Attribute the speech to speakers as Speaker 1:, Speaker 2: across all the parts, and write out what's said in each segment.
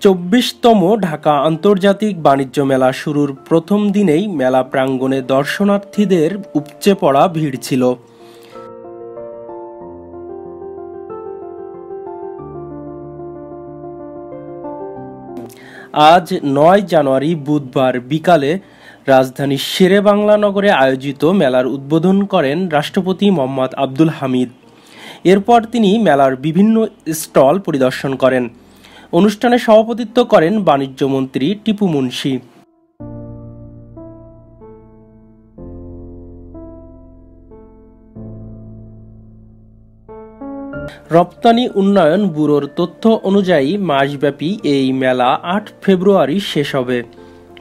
Speaker 1: চব্বিশতম ঢাকা আন্তর্জাতিক বাণিজ্য মেলা শুরুর প্রথম দিনেই মেলা প্রাঙ্গণে দর্শনার্থীদের উপচে পড়া ভিড় ছিল। আজ নয় জানুয়ারি বুধবার বিকালে রাজধানীর শেরে বাংলা নগরে আয়োজিত মেলার উদ্বোধন করেন রাষ্ট্রপতি মোহাম্মদ আব্দুল হামিদ। এরপর তিনি মেলার বিভিন্ন স্টল পরিদর্শন করেন। অনুষ্ঠানে সভাপতিত্ব করেন বাণিজ্য মন্ত্রী টিপু মুন্সি। রপ্তানি উন্নয়ন ব্যুরোর তথ্য অনুযায়ী মাসব্যাপী এই মেলা আট ফেব্রুয়ারি শেষ হবে।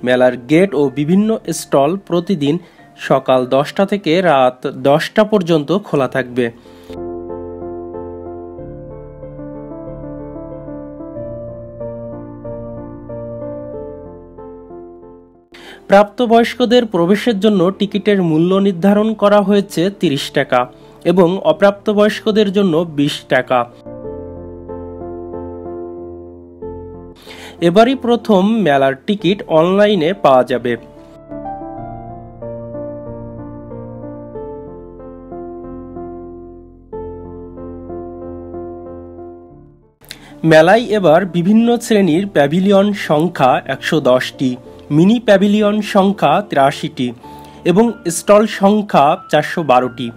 Speaker 1: মেলার গেট ও বিভিন্ন স্টল প্রতিদিন সকাল দশটা থেকে রাত দশটা পর্যন্ত খোলা থাকবে। প্রাপ্তবয়স্কদের প্রবেশের জন্য টিকিটের মূল্য নির্ধারণ করা হয়েছে তিরিশ টাকা এবং অপ্রাপ্তবয়স্কদের জন্য বিশ টাকা। এবারই প্রথম মেলার টিকিট অনলাইনে পাওয়া যাবে। মেলায় এবার বিভিন্ন শ্রেণির প্যাভিলিয়ন সংখ্যা একশো দশটি। মিনি প্যাভিলিয়ন সংখ্যা তিরাশিটি এবং স্টল সংখ্যা চারশো বারোটি।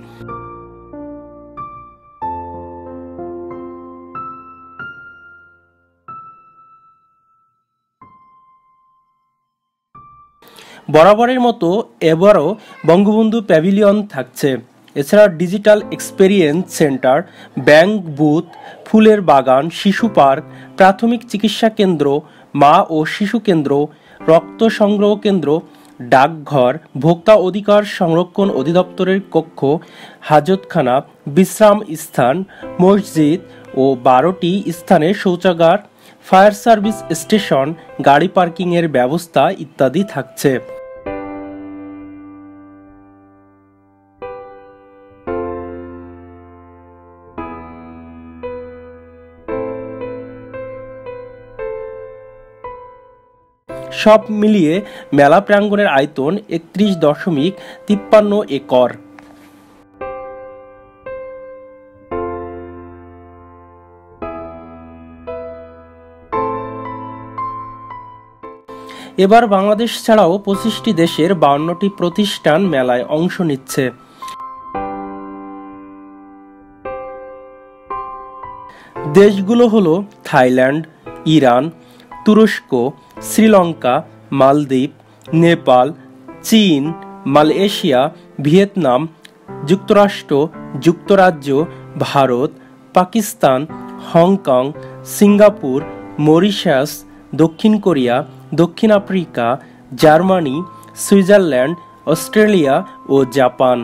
Speaker 1: বরাবরের মতো এবারও বঙ্গবন্ধু প্যাভিলিয়ন থাকছে। এছাড়া digital experience centre, bank booth, ফুলের বাগান, শিশু পার্ক, প্রাথমিক চিকিৎসা কেন্দ্র, মা ও শিশু কেন্দ্র রক্ত সংগ্রহ কেন্দ্র, ডাকঘর, ভোক্তা অধিকার সংরক্ষণ অধিদপ্তরের কক্ষ, হাজতখানা, বিশ্রাম স্থান, মসজিদ ও বারোটি স্থানে শৌচাগার, ফায়ার সার্ভিস স্টেশন, গাড়ি পার্কিংয়ের ব্যবস্থা ইত্যাদি থাকছে। সব মিলিয়ে মেলা প্রাঙ্গণের আয়তন একত্রিশ দশমিক তিপ্পান্ন একর। এবার বাংলাদেশ ছাড়াও পঁচিশটি দেশের বাউন্নটি প্রতিষ্ঠান মেলায় অংশ নিচ্ছে। দেশগুলো হলো থাইল্যান্ড, ইরান, তুরস্ক শ্রীলঙ্কা, মালদ্বীপ, নেপাল, চীন, মালয়েশিয়া, ভিয়েতনাম, যুক্তরাষ্ট্র, যুক্তরাজ্য, Bharat, Pakistan, Hong Kong, Singapore, Mauritius, দক্ষিণ কোরিয়া, দক্ষিণ আফ্রিকা, জার্মানি, সুইজারল্যান্ড, অস্ট্রেলিয়া ও জাপান।